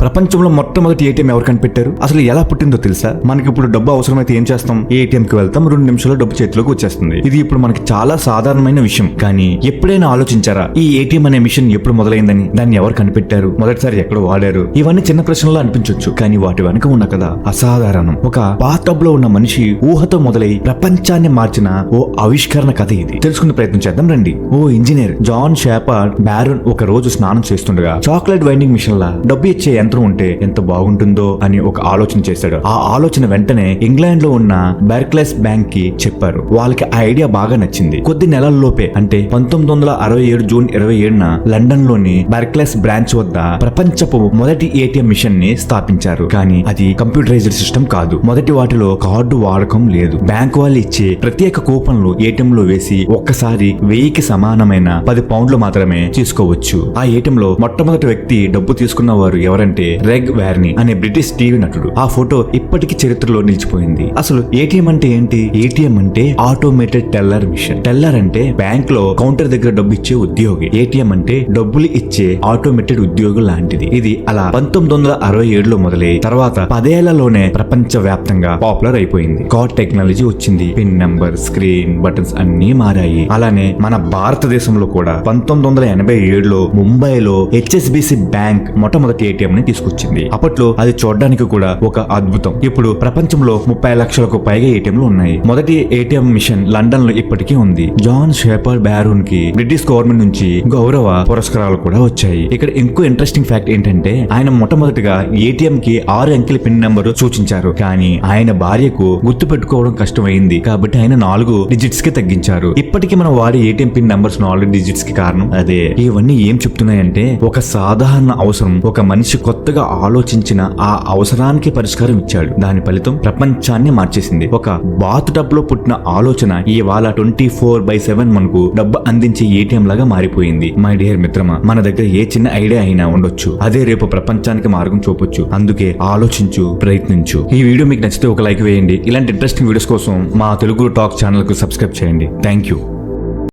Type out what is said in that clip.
ప్రపంచంలో మొట్టమొదటి ఏటీఎం ఎవరు కనిపెట్టారు? అసలు ఎలా పుట్టిందో తెలుసా? మనకి ఇప్పుడు డబ్బు అవసరమైతే ఏం చేస్తాం? ఏటీఎం కి వెళ్తాం రెండు నిమిషాల్లో డబ్బు చేతిలోకి వచ్చేస్తుంది. ఇది ఇప్పుడు మనకి చాలా సాధారణమైన విషయం. కానీ ఎప్పుడైనా ఆలోచించారా? ఈ ఏటీఎం అనే మిషన్ ఎప్పుడు మొదలైందని? దాన్ని ఎవరు కనిపెట్టారు? మొదటిసారి ఎక్కడ వాడారు? ఇవన్నీ చిన్న ప్రశ్నలు అనిపించవచ్చు కానీ వాటి వెనుక ఉన్న కదా అసాధారణం. ఒక బాత్లో ఉన్న మనిషి ఊహతో మొదలై ప్రపంచాన్ని మార్చిన ఓ ఆవిష్కరణ కథ ఇది. తెలుసుకునే ప్రయత్నం చేద్దాం రండి. ఓ ఇంజనీర్ జాన్ షాపర్డ్ బ్యారన్ ఒక రోజు స్నానం చేస్తుండగా చాక్లెట్ వైండింగ్ మిషన్ లా డబ్బు ఇచ్చే యంత్రం ఉంటే ఎంత బాగుంటుందో అని ఒక ఆలోచన చేశాడు. ఆ ఆలోచన వెంటనే ఇంగ్లాండ్లో ఉన్న బెర్క్లెస్ బ్యాంక్కి చెప్పారు. వాళ్ళకి ఆ ఐడియా బాగా నచ్చింది. కొద్ది నెలల్లోపే అంటే పంతొమ్మిది వందల అరవై ఏడు జూన్ ఇరవై ఏడున లండన్లోని బెర్క్లెస్ బ్రాంచ్ వద్ద ప్రపంచపు మొదటి ఏటీఎం మిషన్ని స్థాపించారు. కానీ అది కంప్యూటరైజ్డ్ సిస్టమ్ కాదు. మొదటి వాటిలో కార్డు వాడకం లేదు. బ్యాంక్ వాళ్ళు ఇచ్చే ప్రత్యేక కూపన్లు ఏటీఎం లో వేసి ఒక్కసారి వెయ్యికి సమానమైన పది పౌండ్లు మాత్రమే తీసుకోవచ్చు. ఆ ఏటీఎం లో మొట్టమొదటి వ్యక్తి డబ్బు తీసుకున్న వారు ఎవరంటే రెగ్ వ్యార్ని అనే బ్రిటిష్ టీవీ నటుడు ఆ ఫోటో ఇప్పటికీ చరిత్రలో నిలిచిపోయింది. అసలు ఏటీఎం అంటే ఏంటి? ఏటీఎం అంటే ఆటోమేటెడ్ టెల్లర్ మిషన్ టెల్లర్ అంటే బ్యాంక్లో కౌంటర్ దగ్గర డబ్బు ఇచ్చే ఉద్యోగి. ఏటీఎం అంటే డబ్బులు ఇచ్చే ఆటోమేటెడ్ ఉద్యోగం లాంటిది. ఇది అలా పంతొమ్మిది వందల అరవై ఏడులో మొదలై తర్వాత పదేళ్ళలోనే ప్రపంచ వ్యాప్తంగా పాపులర్ అయిపోయింది. కార్డ్ టెక్నాలజీ వచ్చింది. పిన్ నెంబర్ స్క్రీన్ బటన్స్ అన్ని మారాయి. అలానే మన భారతదేశంలో కూడా పంతొమ్మిది వందల ఎనభై ఏడులో ముంబైలో హెచ్ఎస్బిసి బ్యాంక్ మొట్టమొదటి ఏటీఎం ని తీసుకొచ్చింది. అప్పట్లో అది చూడడానికి కూడా ఒక అద్భుతం. ఇప్పుడు ప్రపంచంలో ముప్పై లక్షలకు పైగా ఏటీఎంలు ఉన్నాయి. మొదటి ఏటీఎం మిషన్ లండన్లో ఇప్పటికీ ఉంది. జాన్ షేపర్ బ్యారూన్కి బ్రిటిష్ గవర్నమెంట్ నుంచి గౌరవ పురస్కారాలు కూడా వచ్చాయి. ఇక్కడ ఇంకో ఇంట్రెస్టింగ్ ఫ్యాక్ట్ ఏంటంటే ఆయన మొట్టమొదటిగా ఏటీఎం కి ఆరు అంకెల పిన్ నెంబర్ సూచించారు. కానీ ఆయన భార్యకు గుర్తు పెట్టుకోవడం కష్టమైంది. కాబట్టి ఆయన నాలుగు డిజిట్స్కి తగ్గించారు. ఇప్పటికీ మనం వాడే ఏటీఎం పిన్ నెంబర్స్ నాలుగు డిజిట్స్కి కారణం అదే. ఇవన్నీ ఏం చెప్తున్నాయంటే ఒక సాధారణ అవసరం ఒక మనిషి కొత్త కొత్తగా ఆలోచించిన ఆ అవసరానికి పరిష్కారం ఇచ్చాడు. దాని ఫలితం ప్రపంచాన్ని మార్చేసింది. ఒక బాత్ టబ్లో పుట్టిన ఆలోచన ఇవాళ ట్వంటీ ఫోర్ బై సెవెన్ మనకు డబ్బు అందించే ఏటీఎం లాగా మారిపోయింది. మై డియర్ మిత్రమా మన దగ్గర ఏ చిన్న ఐడియా అయినా ఉండొచ్చు. అదే రేపు ప్రపంచానికి మార్గం చూపొచ్చు. అందుకే ఆలోచించు ప్రయత్నించు. ఈ వీడియో మీకు నచ్చితే ఒక లైక్ వేయండి. ఇలాంటి ఇంట్రెస్టింగ్ వీడియోస్ కోసం మా తెలుగు టాక్ ఛానల్కు సబ్స్క్రైబ్ చేయండి. Thank you